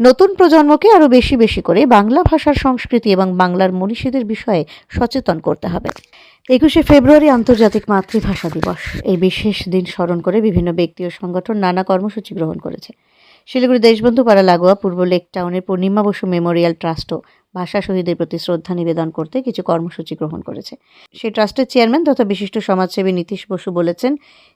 নতুন প্রজন্মকে আরও বেশি বেশি করে বাংলা ভাষার সংস্কৃতি এবং বাংলার মনীষীদের বিষয়ে সচেতন করতে হবে। একুশে ফেব্রুয়ারি আন্তর্জাতিক মাতৃভাষা দিবস। এই বিশেষ দিন স্মরণ করে বিভিন্ন ব্যক্তি ও সংগঠন নানা কর্মসূচি গ্রহণ করেছে। শিলিগুড়ি দেশবন্ধু পাড়া লাগোয়া পূর্ব লেক টাউনের পূর্ণিমা বসু মেমোরিয়াল ট্রাস্টও ভাষা শহীদের প্রতি শ্রদ্ধা নিবেদন করতে কিছু কর্মসূচি গ্রহণ করেছে। সেই ট্রাস্টের চেয়ারম্যান তথা বিশিষ্ট সমাজসেবী নীতিশ বসু বলেছেন,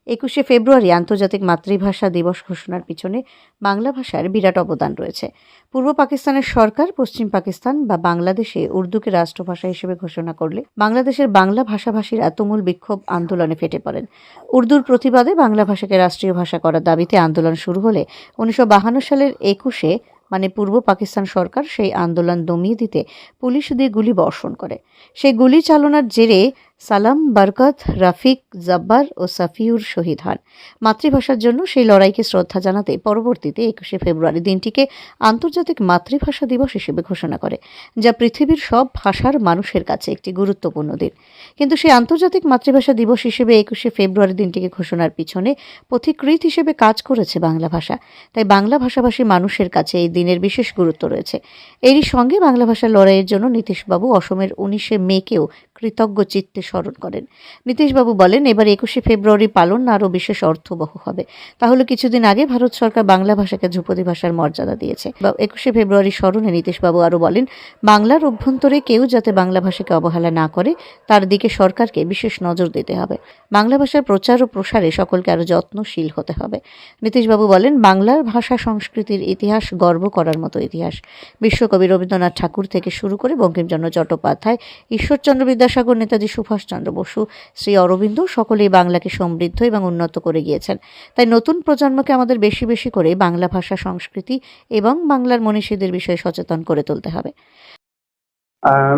একুশে ফেব্রুয়ারি আন্তর্জাতিক মাতৃভাষা দিবস ঘোষণার পিছনে বাংলা ভাষার বিরাট অবদান রয়েছে। পূর্ব পাকিস্তানের সরকার, পশ্চিম পাকিস্তান বা বাংলাদেশে উর্দুকে রাষ্ট্রভাষা হিসেবে ঘোষণা করলে বাংলাদেশের বাংলা ভাষাভাষীর এতমূল বিক্ষোভ আন্দোলনে ফেটে পড়েন। উর্দুর প্রতিবাদে বাংলা ভাষাকে রাষ্ট্রীয় ভাষা করার দাবিতে আন্দোলন শুরু হলে উনিশশো সালের একুশে মানে পূর্ব পাকিস্তান সরকার সেই আন্দোলন দমিয়ে দিতে পুলিশ দিয়ে গুলি বর্ষণ করে। সেই গুলি চালনার জেরে সালাম, বরকত, রাফিক, জব্বার ও সাফিউর শহীদ হন। মাতৃভাষার জন্য সেই লড়াইকে শ্রদ্ধা জানাতে পরবর্তীতে একুশে ফেব্রুয়ারি দিনটিকে আন্তর্জাতিক মাতৃভাষা দিবস হিসেবে ঘোষণা করে, যা পৃথিবীর সব ভাষার মানুষের কাছে একটি গুরুত্বপূর্ণ দিন। কিন্তু সেই আন্তর্জাতিক মাতৃভাষা দিবস হিসেবে একুশে ফেব্রুয়ারি দিনটিকে ঘোষণার পিছনে পথিকৃত হিসেবে কাজ করেছে বাংলা ভাষা। তাই বাংলা ভাষাভাষী মানুষের কাছে এই দিনের বিশেষ গুরুত্ব রয়েছে। এরই সঙ্গে বাংলা ভাষার লড়াইয়ের জন্য নীতিশবাবু অসমের উনিশে মেকেও কৃতজ্ঞ চিত্তে স্মরণ করেন। নীতিশবাবু বলেন, এবার একুশে ফেব্রুয়ারি পালন আরও বিশেষ অর্থবহ হবে। তাহলে কিছুদিন আগে ভারত সরকার বাংলা ভাষাকে ধ্রুপদী ভাষার মর্যাদা দিয়েছে। একুশে ফেব্রুয়ারি স্মরণে নীতিশবাবু আরও বলেন, বাংলার অভ্যন্তরে কেউ যাতে বাংলা ভাষাকে অবহেলা না করে, তার দিকে সরকারকে বিশেষ নজর দিতে হবে। বাংলা ভাষার প্রচার ও প্রসারে সকলকে আরও যত্নশীল হতে হবে। নীতিশবাবু বলেন, বাংলার ভাষা সংস্কৃতির ইতিহাস গর্ব করার মতো ইতিহাস। বিশ্বকবি রবীন্দ্রনাথ ঠাকুর থেকে শুরু করে বঙ্কিমচন্দ্র চট্টোপাধ্যায় ঈশ্বরচন্দ্র বিদ্যাসাগর নেতাজি সুভাষচন্দ্র বসু শ্রী অরবিন্দ সকলেই বাংলাকে সমৃদ্ধ এবং উন্নত করে গিয়েছেন। তাই নতুন প্রজন্মকে আমাদের বেশি বেশি করে বাংলা ভাষা সংস্কৃতি এবং বাংলার মনীষীদের বিষয়ে সচেতন করে তুলতে হবে।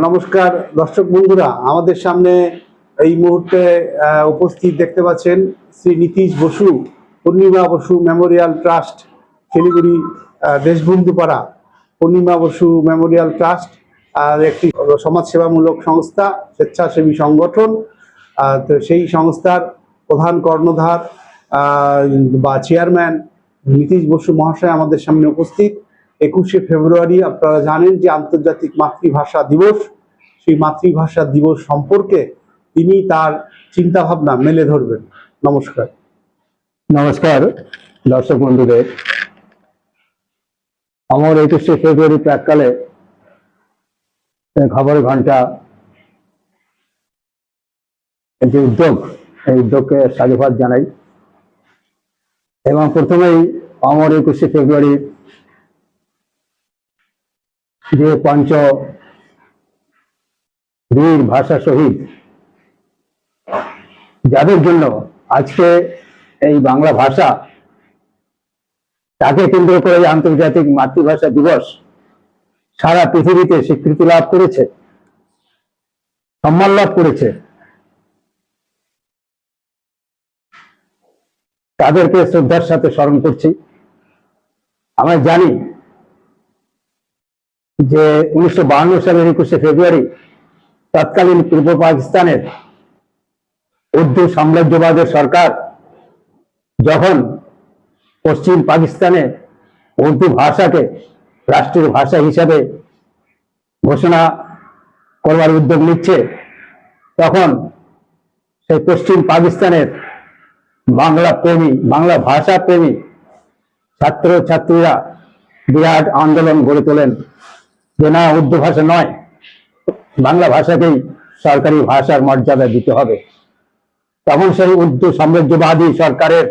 নমস্কার দর্শক বন্ধুরা আমাদের সামনে এই মুহূর্তে উপস্থিত দেখতে পাচ্ছেন শ্রী নীতিশ বসু পূর্ণিমা বসু মেমোরিয়াল ট্রাস্ট শিলিগুড়ি আহ, দেশবন্ধু পাড়া পূর্ণিমা বসু মেমোরিয়াল ট্রাস্ট। আর একটি সমাজসেবামূলক সংস্থা, স্বেচ্ছাসেবী সংগঠন তো সেই সংস্থার প্রধান কর্ণধার বা চেয়ারম্যান নীতিশ বসু মহাশয় আমাদের সামনে উপস্থিত। একুশে ফেব্রুয়ারি আপনারা জানেন যে আন্তর্জাতিক মাতৃভাষা দিবস। সেই মাতৃভাষা দিবস সম্পর্কে তিনি তার চিন্তা ভাবনা মেলে ধরবেন। নমস্কার। নমস্কার, দর্শক বন্ধুদের। আমার একুশে ফেব্রুয়ারি প্রাককালে খবরের ঘণ্টা। যে উদ্যোগ, এই উদ্যোগকে সাধুবাদ জানাই। এবং প্রথমেই আমার একুশে ফেব্রুয়ারি যে পঞ্চ বীর ভাষা শহীদ, যাদের জন্য আজকে এই বাংলা ভাষা তাকে কেন্দ্র করে আন্তর্জাতিক মাতৃভাষা দিবস সারা পৃথিবীতে স্বীকৃতি লাভ করেছে, সম্মান লাভ করেছে। তাদেরকে শ্রদ্ধার সাথে স্মরণ করছি। আমরা জানি যে উনিশশো সালের একুশে ফেব্রুয়ারি তৎকালীন পূর্ব পাকিস্তানের উর্দু সাম্রাজ্যবাদের সরকার যখন পশ্চিম পাকিস্তানে উর্দু ভাষাকে রাষ্ট্রীয় ভাষা হিসাবে ঘোষণা করবার উদ্যোগ নিচ্ছে, তখন সেই পশ্চিম পাকিস্তানের বাংলা প্রেমী, বাংলা ভাষা প্রেমী ছাত্র ছাত্রীরা বিরাট আন্দোলন গড়ে তোলেন। যে না, উর্দু ভাষা নয়, বাংলা ভাষাকেই সরকারি ভাষার মর্যাদা দিতে হবে। তখন সেই উর্দু সাম্রাজ্যবাদী সরকারের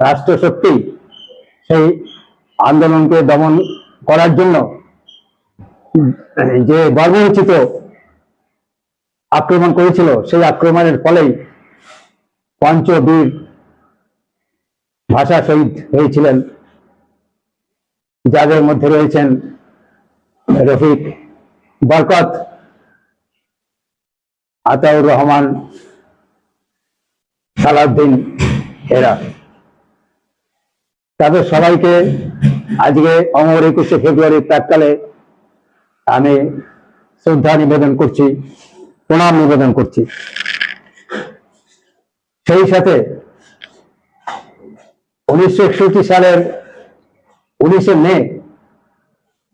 রাষ্ট্রশক্তি সেই আন্দোলনকে দমন করার জন্য। যে বর্বরচিত আক্রমণ করেছিল, সেই আক্রমণের ফলেই পঞ্চবীর ভাষা শহীদ হয়েছিলেন। যাদের মধ্যে রয়েছেন রফিক বরকত, আতাউর রহমান, সালাউদ্দিন এরা তাদের সবাইকে আজকে অমর একুশে ফেব্রুয়ারি প্রাককালে আমি শ্রদ্ধা নিবেদন করছি, প্রণাম নিবেদন করছি। সেই সাথে উনিশশো একষট্টি সালের উনিশে মে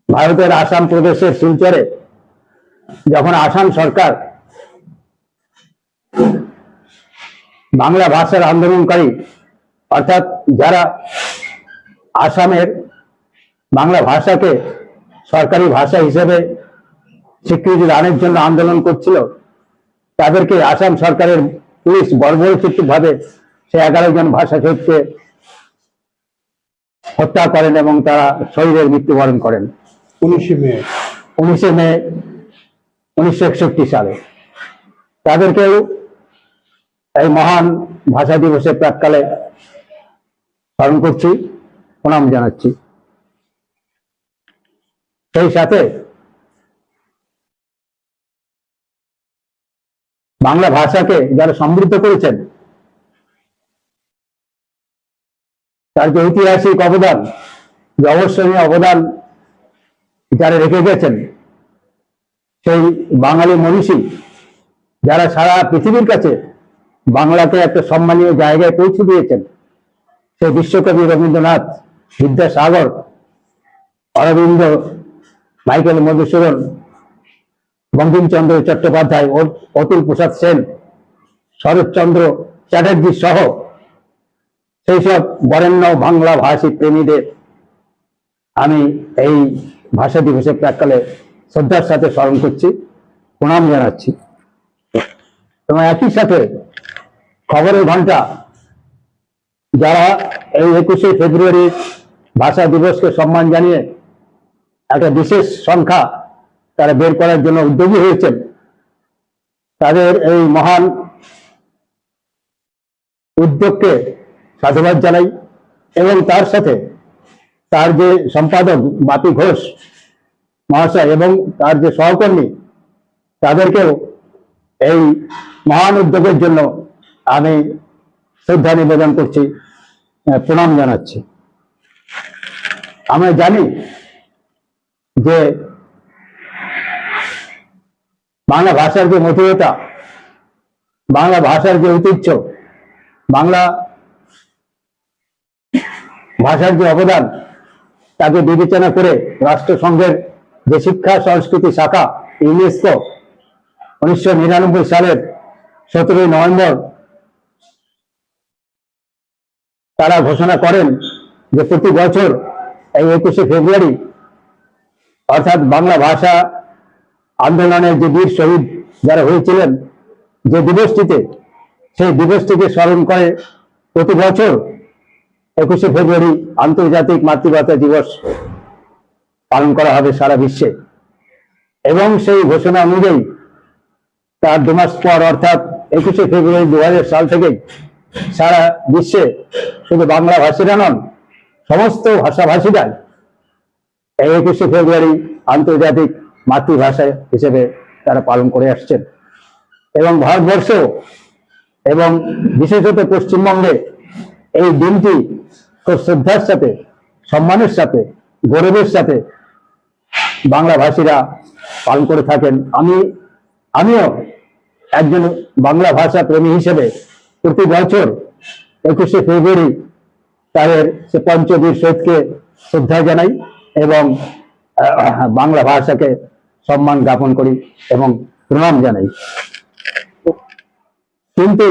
ভারতের আসাম প্রদেশের শিলচরে যখন আসাম সরকার বাংলা ভাষার আন্দোলনকারী, অর্থাৎ যারা আসামের বাংলা ভাষাকে সরকারি ভাষা হিসেবে স্বীকৃতি দানের জন্য আন্দোলন করছিল। তাদেরকে আসাম সরকারের পুলিশ বর্বরচিত্তিক ভাবে সে এগারো জন ভাষা শহীদকে হত্যা করেন এবং তারা শহীদের মৃত্যুবরণ করেন। উনিশে মে। উনিশে মে উনিশশো একষট্টি সালে। তাদেরকেও এই মহান ভাষা দিবসের প্রাককালে স্মরণ করছি। প্রণাম জানাচ্ছি। সেই সাথে বাংলা ভাষাকে যারা সমৃদ্ধ করেছেন, তার যে ঐতিহাসিক অবদান, যে অবশ্যই অবদান যারা রেখে গেছেন, সেই বাঙালি মনীষী যারা সারা পৃথিবীর কাছে বাংলাকে একটা সম্মানীয় জায়গায় পৌঁছে দিয়েছেন, সেই বিশ্বকবি রবীন্দ্রনাথ বিদ্যাসাগর অরবিন্দ, মাইকেল মধুসূদন, বঙ্কিমচন্দ্র চট্টোপাধ্যায় অতুল প্রসাদ সেন শরৎচন্দ্র চ্যাটার্জি সহ সেই সব বরেণ্য বাংলা ভাষী প্রেমীদের আমি এই ভাষা দিবসের প্রাককালে শ্রদ্ধার সাথে স্মরণ করছি, প্রণাম জানাচ্ছি। এবং একই সাথে খবরের ঘণ্টা যারা এই একুশে ফেব্রুয়ারি ভাষা দিবসকে সম্মান জানিয়ে একটা বিশেষ সংখ্যা তারা বের করার জন্য উদ্যোগী হয়েছেন, তাদের এই মহান উদ্যোগকে সাধুবাদ জানাই এবং তার সাথে তার যে সম্পাদক বাপি ঘোষ মহাশয় এবং তার যে সহকর্মী, তাদেরকেও এই মহান উদ্যোগের জন্য আমি শ্রদ্ধা নিবেদন করছি। প্রণাম জানাচ্ছি। আমরা জানি যে বাংলা ভাষার যে মধুরতা, বাংলা ভাষার যে ঐতিহ্য, বাংলা ভাষার যে অবদান, তাকে বিবেচনা করে রাষ্ট্রসংঘের যে শিক্ষা সংস্কৃতি শাখা ইউনেস্কো উনিশশো নিরানব্বই সালের সতেরোই নভেম্বর তারা ঘোষণা করেন যে প্রতি বছর এই একুশে ফেব্রুয়ারি, অর্থাৎ বাংলা ভাষা আন্দোলনের যে বীর শহীদ যারা হয়েছিলেন, যে দিবসটিতে, সেই দিবসটিকে স্মরণ করে প্রতি বছর একুশে ফেব্রুয়ারি আন্তর্জাতিক মাতৃভাষা দিবস পালন করা হবে সারা বিশ্বে। এবং সেই ঘোষণা অনুযায়ী তার দু মাস পর, অর্থাৎ একুশে ফেব্রুয়ারি দু হাজার সাল থেকে সারা বিশ্বে শুধু বাংলা ভাষীরা নন, সমস্ত ভাষাভাষীরা এই একুশে ফেব্রুয়ারি আন্তর্জাতিক মাতৃভাষা হিসেবে তারা পালন করে আসছেন। এবং ভারতবর্ষ এবং বিশেষত পশ্চিমবঙ্গে এই দিনটি খুব শ্রদ্ধার সাথে, সম্মানের সাথে, গৌরবের সাথে বাংলা ভাষীরা পালন করে থাকেন। আমি, আমিও একজন বাংলা ভাষা প্রেমী হিসেবে প্রতি বছর একুশে ফেব্রুয়ারি তাদের সে পঞ্চবীর শহীদকে শ্রদ্ধা জানাই এবং বাংলা ভাষাকে সম্মান জ্ঞাপন করি এবং প্রণাম জানাই। কিন্তু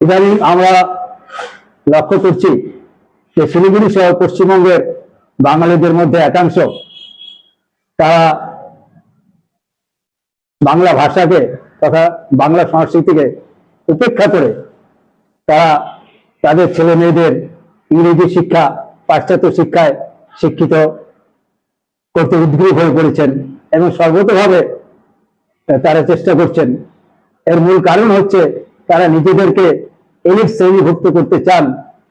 ইদানিং আমরা লক্ষ্য করছি যে শিলিগুড়ি সহ পশ্চিমবঙ্গের বাঙালিদের মধ্যে একাংশ তারা বাংলা ভাষাকে তথা বাংলা সংস্কৃতিকে উপেক্ষা করে তারা তাদের ছেলে মেয়েদের ইংরেজি শিক্ষা, পাশ্চাত্য শিক্ষায় শিক্ষিত করতে উদ্গ্রীব হয়ে পড়েছেন এবং সর্বতভাবে তারা চেষ্টা করছেন। এর মূল কারণ হচ্ছে তারা নিজেদেরকে এলিট শ্রেণীভুক্ত করতে চান,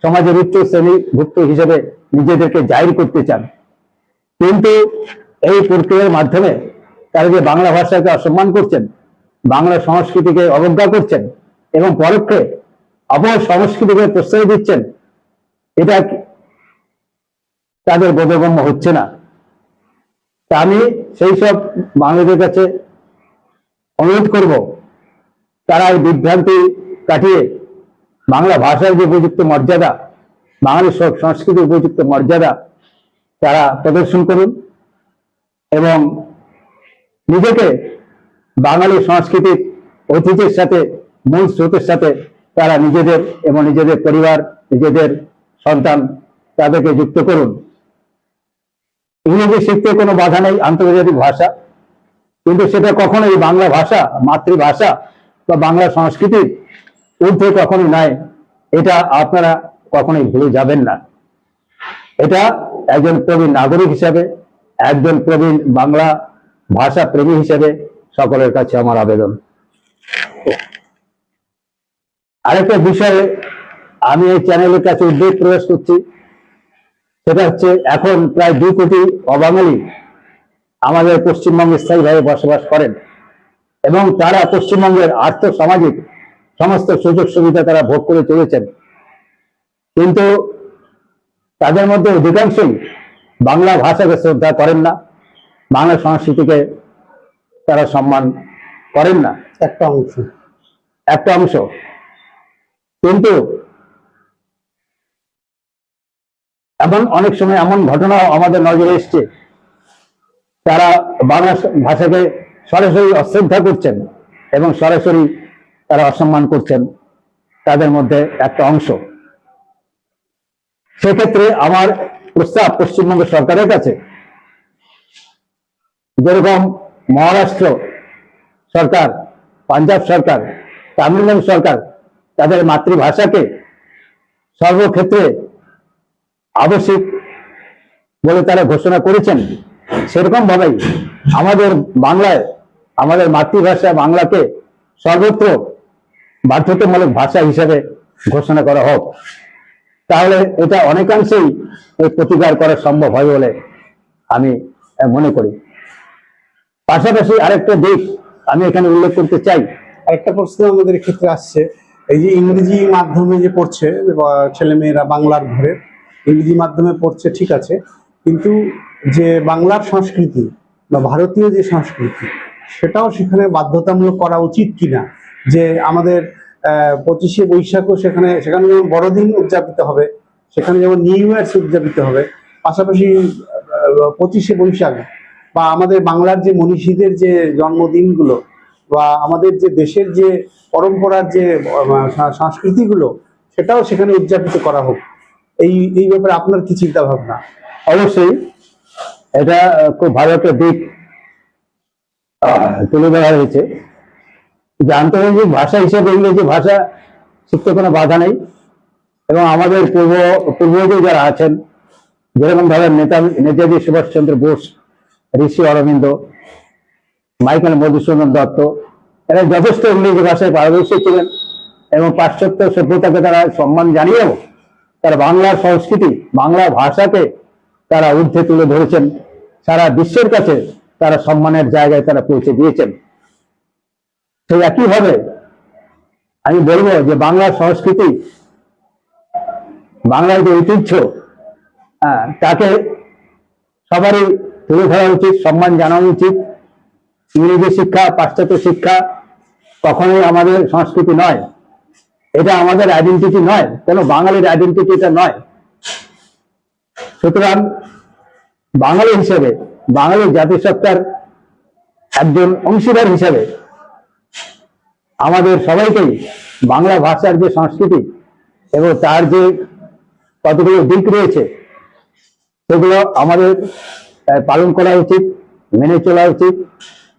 সমাজের উচ্চ শ্রেণীভুক্ত হিসেবে নিজেদেরকে জাহির করতে চান। কিন্তু এই প্রক্রিয়ার মাধ্যমে তারা যে বাংলা ভাষাকে অসম্মান করছেন বাংলা সংস্কৃতিকে অবজ্ঞা করছেন এবং পরোক্ষে অপর সংস্কৃতিকে প্রশ্রয় দিচ্ছেন, এটা তাদের বোধগম্য হচ্ছে না। তা আমি সেই সব বাঙালিদের কাছে অনুরোধ করব, তারা এই বিভ্রান্তি কাটিয়ে বাংলা ভাষার যে উপযুক্ত মর্যাদা, বাঙালি সং- সংস্কৃতির উপযুক্ত মর্যাদা, তারা প্রদর্শন করুন এবং নিজেকে বাঙালি সংস্কৃতির ঐতিহ্যের সাথে, মূল স্রোতের সাথে তারা নিজেদের এবং নিজেদের পরিবার, নিজেদের সন্তান তাদেরকে যুক্ত করুন। ইংরেজি শিখতে কোনো বাধা নেই আন্তর্জাতিক ভাষা। কিন্তু সেটা কখনোই বাংলা ভাষা, মাতৃভাষা বা বাংলা সংস্কৃতির ঊর্ধ্বে কখনোই নয় এটা আপনারা কখনোই ভুলে যাবেন না। এটা একজন প্রবীণ নাগরিক হিসাবে, একজন প্রবীণ বাংলা ভাষা প্রেমী হিসেবে সকলের কাছে আমার আবেদন। আরেকটা বিষয়ে আমি এই চ্যানেলের কাছে উদ্বেগ প্রকাশ করছি। সেটা হচ্ছে, এখন প্রায় দুই কোটি অবাঙালি আমাদের পশ্চিমবঙ্গে স্থায়ীভাবে বসবাস করেন এবং তারা পশ্চিমবঙ্গের আর্থ, সামাজিক সমস্ত সুযোগ সুবিধা তারা ভোগ করে চলেছেন। কিন্তু তাদের মধ্যে অধিকাংশই বাংলা ভাষাকে শ্রদ্ধা করেন না, বাংলা সংস্কৃতিকে তারা সম্মান করেন না। একটা অংশ। একটা অংশ। কিন্তু এমন অনেক সময় এমন ঘটনাও আমাদের নজরে এসছে। তারা বাংলা ভাষাকে সরাসরি অশ্রদ্ধা করছেন এবং সরাসরি তারা অসম্মান করছেন। তাদের মধ্যে একটা অংশ। সেক্ষেত্রে আমার প্রস্তাব পশ্চিমবঙ্গ সরকারের কাছে যেরকম মহারাষ্ট্র সরকার, পাঞ্জাব সরকার, তামিলনাড়ু সরকার তাদের মাতৃভাষাকে সর্বক্ষেত্রে আবশ্যিক বলে তারা ঘোষণা করেছেন। সেরকমভাবেই আমাদের বাংলায়, আমাদের মাতৃভাষা বাংলাকে সর্বত্র বাধ্যতামূলক ভাষা হিসেবে ঘোষণা করা হোক। তাহলে এটা অনেকাংশেই প্রতিকার করা সম্ভব হয় বলে আমি মনে করি। পাশাপাশি আরেকটা দিক আমি এখানে উল্লেখ করতে চাই। আরেকটা প্রশ্ন আমাদের ক্ষেত্রে আসছে, এই যে ইংরেজি মাধ্যমে যে পড়ছে ছেলেমেয়েরা বাংলার ঘরে, ইংরেজি মাধ্যমে পড়ছে, ঠিক আছে, কিন্তু যে বাংলার সংস্কৃতি বা ভারতীয় যে সংস্কৃতি, সেটাও সেখানে বাধ্যতামূলক করা উচিত কিনা? যে আমাদের পঁচিশে বৈশাখও সেখানে সেখানে যেমন বড়দিন উদযাপিত হবে, সেখানে যেমন নিউ ইয়ার্স উদযাপিত হবে, পাশাপাশি পঁচিশে বৈশাখ বা আমাদের বাংলার যে মনীষীদের যে জন্মদিনগুলো বা আমাদের যে দেশের যে পরম্পরার যে সংস্কৃতিগুলো, সেটাও সেখানে উদযাপিত করা হোক। এই এই ব্যাপারে আপনার কি চিন্তা ভাবনা অবশ্যই। এটা খুব ভালো একটা দিক তুলে ধরা হয়েছে। যে আন্তর্জাতিক ভাষা হিসেবে ইংরেজি ভাষা শিখতে কোনো বাধা নেই। এবং আমাদের পূর্ব পূর্বজে যারা আছেন যেরকম ধরেন নেতা, নেতাজি সুভাষচন্দ্র বোস ঋষি অরবিন্দ মাইকেল মধুসূদন দত্ত এরা যথেষ্ট ইংরেজি ভাষায় পারদর্শী ছিলেন এবং পাশ্চাত্য সভ্যতাকে তারা সম্মান জানিয়েও তারা বাংলার সংস্কৃতি বাংলা ভাষাকে তারা ঊর্ধ্বে তুলে ধরেছেন। সারা বিশ্বের কাছে তারা সম্মানের জায়গায় তারা পৌঁছে দিয়েছেন। সেই একইভাবে আমি বলব যে বাংলার সংস্কৃতি বাংলার যে ঐতিহ্য হ্যাঁ, তাকে সবারই তুলে ধরা উচিত, সম্মান জানানো উচিত। ইংরেজি শিক্ষা, পাশ্চাত্য শিক্ষা কখনোই আমাদের সংস্কৃতি নয়। এটা আমাদের আইডেন্টিটি নয়, কোনো বাঙালির আইডেন্টিটি এটা নয়? সুতরাং বাঙালি হিসেবে, বাঙালি জাতিসত্তার একজন অংশীদার হিসেবে আমাদের সবাইকেই বাংলা ভাষার যে সংস্কৃতি এবং তার যে কতগুলো দিক রয়েছে, সেগুলো আমাদের আহ, পালন করা উচিত মেনে চলা উচিত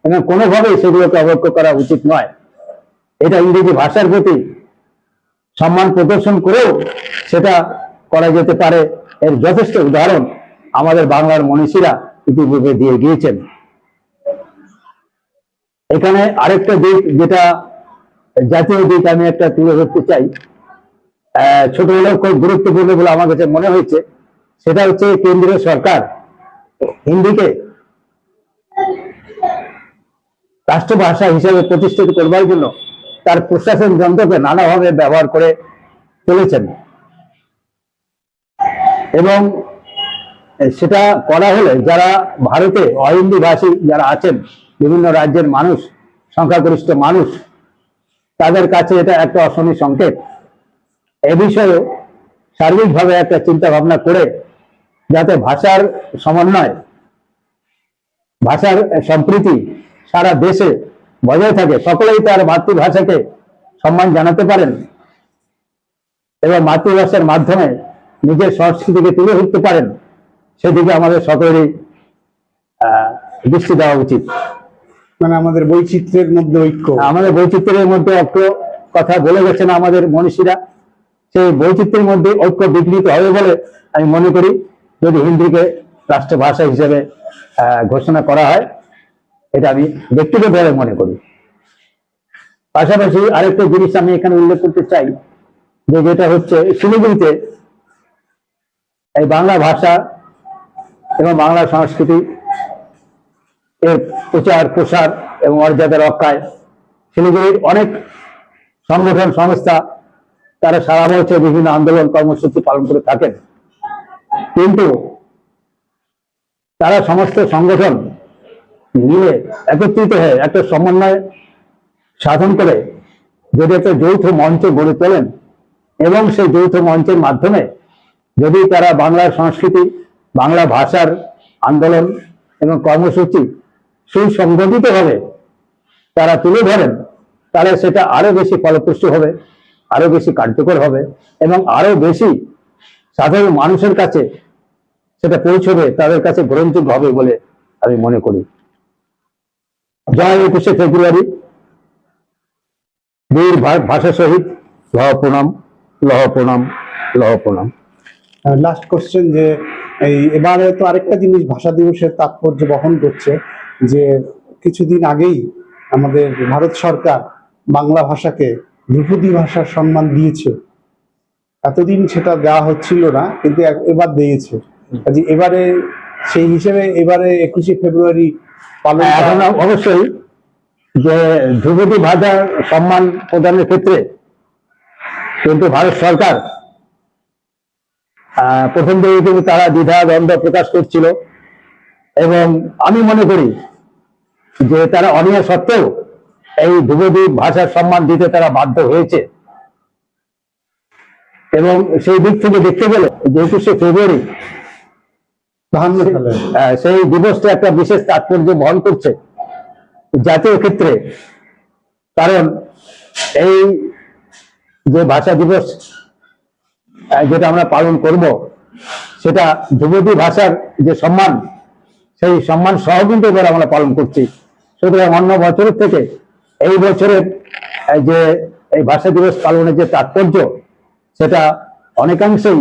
এবং কোনোভাবেই সেগুলোকে অবজ্ঞ করা উচিত নয়। এটা ইংরেজি ভাষার প্রতি সম্মান প্রদর্শন করেও সেটা করা যেতে পারে। এর যথেষ্ট উদাহরণ আমাদের বাংলার মনীষীরা ইতিপূর্বে দিয়ে গিয়েছেন। এখানে আরেকটা দিক যেটা জাতীয় দিক আমি একটা তুলে ধরতে চাই। আহ, ছোট খুব গুরুত্বপূর্ণ বলে আমার কাছে মনে হয়েছে। সেটা হচ্ছে কেন্দ্রীয় সরকার। হিন্দিকে রাষ্ট্রভাষা হিসেবে প্রতিষ্ঠিত করবার জন্য তার প্রশাসন যন্ত্রকে নানাভাবে ব্যবহার করে চলেছেন। এবং সেটা করা হলে যারা ভারতে অহিন্দি ভাষী যারা আছেন, বিভিন্ন রাজ্যের মানুষ, সংখ্যাগরিষ্ঠ মানুষ, তাদের কাছে এটা একটা অশনি সংকেত। এ বিষয়েও সার্বিকভাবে একটা চিন্তা ভাবনা করে যাতে ভাষার সমন্বয় ভাষার সম্প্রীতি সারা দেশে বজায় থাকে সকলেই তার মাতৃভাষাকে সম্মান জানাতে পারেন এবং মাতৃভাষার মাধ্যমে নিজের সংস্কৃতিকে তুলে ধরতে পারেন সেদিকে আমাদের সকলেরই দৃষ্টি দেওয়া উচিত। মানে আমাদের বৈচিত্র্যের মধ্যে ঐক্য। আমাদের বৈচিত্র্যের মধ্যে ঐক্য কথা বলে গেছেন আমাদের মনীষীরা। সেই বৈচিত্র্যের মধ্যে ঐক্য বিঘ্নিত হবে বলে আমি মনে করি। যদি হিন্দিকে রাষ্ট্রভাষা হিসেবে ঘোষণা করা হয়, এটা আমি ব্যক্তিগতভাবে মনে করি। পাশাপাশি আরেকটা জিনিস আমি এখানে উল্লেখ করতে চাই, যে যেটা হচ্ছে শিলিগুড়িতে এই বাংলা ভাষা এবং বাংলা সংস্কৃতি এর প্রচার, প্রসার এবং মর্যাদা রক্ষায় শিলিগুড়ির অনেক সংগঠন, সংস্থা, তারা সারা বছর বিভিন্ন আন্দোলন কর্মসূচি পালন করে থাকেন। কিন্তু তারা সমস্ত সংগঠন মিলে একত্রিত হয়ে একটা সমন্বয় সাধন করে যদি একটা যৌথ মঞ্চ গড়ে তোলেন এবং সেই যৌথ মঞ্চের মাধ্যমে যদি তারা বাংলার সংস্কৃতি, বাংলা ভাষার আন্দোলন এবং কর্মসূচি সুসংগঠিতভাবে তারা তুলে ধরেন, তাহলে সেটা আরও বেশি ফলপ্রসূ হবে, আরও বেশি কার্যকর হবে এবং আরও বেশি সাধারণ মানুষের কাছে সেটা পৌঁছবে, তাদের কাছে গ্রহণযোগ্য হবে বলে আমি মনে করি। জয় একুশে ফেব্রুয়ারি। বীর ভাষা সহিত লহ প্রণাম লহ প্রণাম লহ প্রণাম। লাস্ট কোশ্চেন যে, এই, এবারে তো আরেকটা জিনিস ভাষা দিবসের তাৎপর্য বহন করছে যে, কিছুদিন আগেই আমাদের ভারত সরকার বাংলা ভাষাকে ধ্রুপদী ভাষার সম্মান দিয়েছে। এতদিন সেটা দেওয়া হচ্ছিল না কিন্তু এবার দিয়েছে। কাজে এবারে সেই হিসেবে এবারে একুশে ফেব্রুয়ারি পালন হ্যাঁ, এখন অবশ্যই যে ধ্রুপদী ভাষার সম্মান প্রদানের ক্ষেত্রে কিন্তু ভারত সরকার প্রথম দিকে কিন্তু তারা দ্বিধা দ্বন্দ্ব প্রকাশ করছিল। এবং আমি মনে করি যে তারা অনিয়া সত্ত্বেও এই ধ্রুপদী ভাষার সম্মান দিতে তারা বাধ্য হয়েছে। এবং সেই দিক থেকে দেখতে গেলে যে একুশে ফেব্রুয়ারি সেই দিবসটা একটা বিশেষ তাৎপর্য বহন করছে জাতীয় ক্ষেত্রে। কারণ এই যে ভাষা দিবস যেটা আমরা পালন করব সেটা ধ্রুপদী ভাষার যে সম্মান সেই সম্মান সহ কিন্তু এবার আমরা পালন করছি। সুতরাং অন্য বছরের থেকে এই বছরের যে এই ভাষা দিবস পালনের যে তাৎপর্য সেটা অনেকাংশেই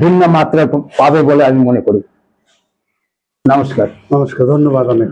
ভিন্ন মাত্রা পাবে বলে আমি মনে করি। নমস্কার। নমস্কার ধন্যবাদ অনেক।